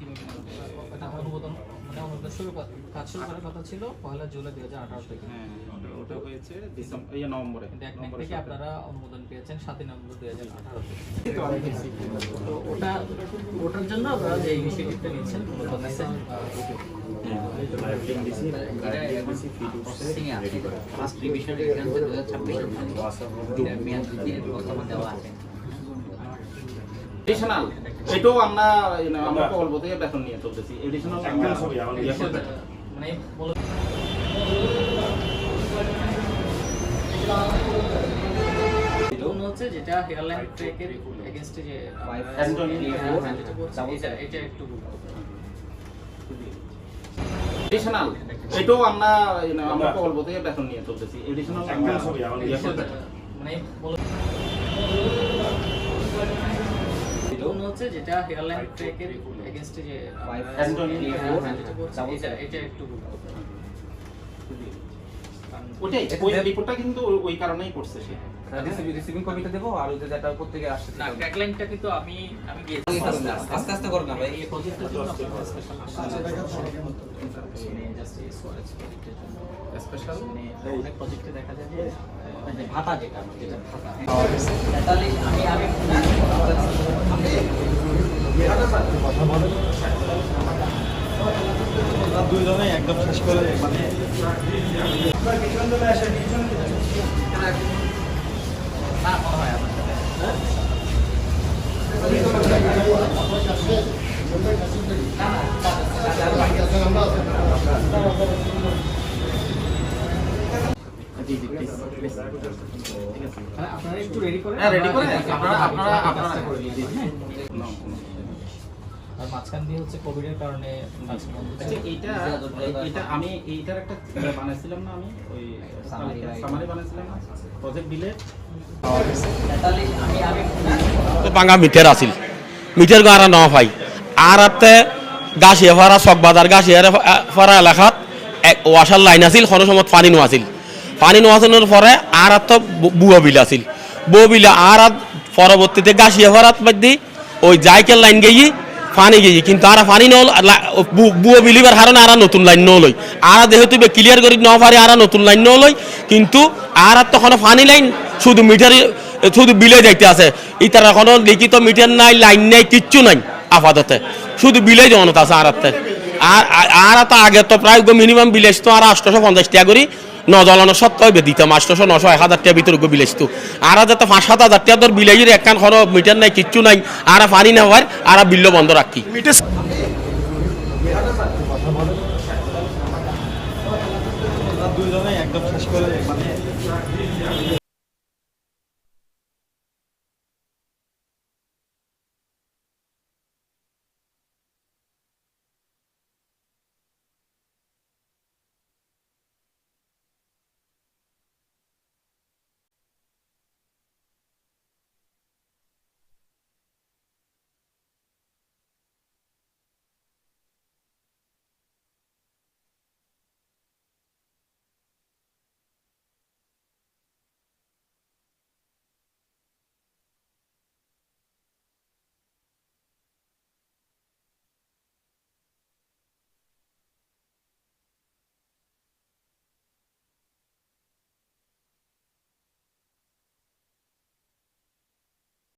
অনুমোদন মানে অনুমোদন শুরু কাজ শুরু করার কথা ছিল পয়লা জুলাই দুই হাজার আঠারো থেকে। হ্যাঁ ওটা- ওটা হয়েছে ডিসেম্বর এই নভেম্বরে। কিন্তু এক নভেম্বরের থেকে আপনারা অনুমোদন পেয়েছেন সাতই নভেম্বর দুই হাজার আঠারো থেকে। তো ওটা ওটার জন্য আপনারা যে ইনিশিয়েটিভটা নিচ্ছেন মূলত মেসেজ ফার্স্ট রিভিশন এক্সাম দু হাজার ছাব্বিশ মেয়াদ দেওয়া আছে। এডিশনাল এটাও আমরা আমরা প্রকল্প থেকে বেতন নিয়ে চলতেছি। এডিশনাল মানে মূলত মনে হচ্ছে যেটা ট্রেকের যে এটা একটু এডিশনাল এটাও আমরা আমরা প্রকল্প থেকে বেতন নিয়ে চলতেছি। এডিশনাল মানে মূলত হচ্ছে যেটা হেয়ারলাইন ট্র্যাকের এগেইনস্টে যে হ্যাঁ, হ্যাঁ, এটা একটু ওটাই ওই রিপোর্টটা কিন্তু ওই- কারণেই করছে সে রিসিভিং কপিটা দেবো আর ওই যেটা উপর থেকে আসছে না ট্যাগলাইনটা কিন্তু আমি আমি আস্তে আস্তে করো না ভাই এই প্রজেক্টের স্পেশাল মানে অনেক প্রজেক্টে দেখা যায় যে আহ, ভাতা যেটা যেটা ভাতা তাহলে আমি আগে দুইজনে একদম শেষ করে মানে আপনারা একটু রেডি করে হ্যাঁ করে আপনারা আপনারা আপনারা করে দিই মাঝখান দিয়ে হচ্ছে কোভিডের কারণে আচ্ছা এইটা আমি এইটার একটা বানাইছিলাম না আমি? ওই সামারি বানাইছিলাম না? প্রজেক্ট মিটার আছিল। গাঁরা ন আর আতে এলাকাত এক ওয়াশার লাইন আছিল কোনো সময়ত পানি নো আছিল পানি নো আছিলের পরে আর আত বুয়া বিল আছিল। বুয়া বিল আর আত পরবর্তীতে গাছিয়ে ফারাত বাদি ওই জাইকেল লাইন গেই পানি গেই কিন্তু আর পানি নল বুয়া বিলিবার হারণে আর নতুন লাইন নলই। আর যেহেতু ক্লিয়ার করি, ন পারি আর নতুন লাইন নলই, কিন্তু আর তখন পানি লাইন, শুধু মিটার শুধু বিলে যাইতে আছে। ইতার এখনও লিখিত মিটার নাই, লাইন নাই, কিচ্ছু নাই আপাততে শুধু বিলে জনত আছে আর। আর আর- তো আগে তো প্রায় মিনিমাম বিলেজ তো আর আটশোশো পঞ্চাশ টাকা করি। ন জ্বলানো সত্ত্বেও দিতাম আটশোশো নশো এক হাজার টাকা ভিতরে বিলেজ তো। আর যাতে পাঁচ সাত হাজার টাকা তোর বিলাইয়ের একখান কোনো মিটার নাই কিচ্ছু নাই আর পানি না হওয়ার আর বিল্ল বন্ধ রাখি।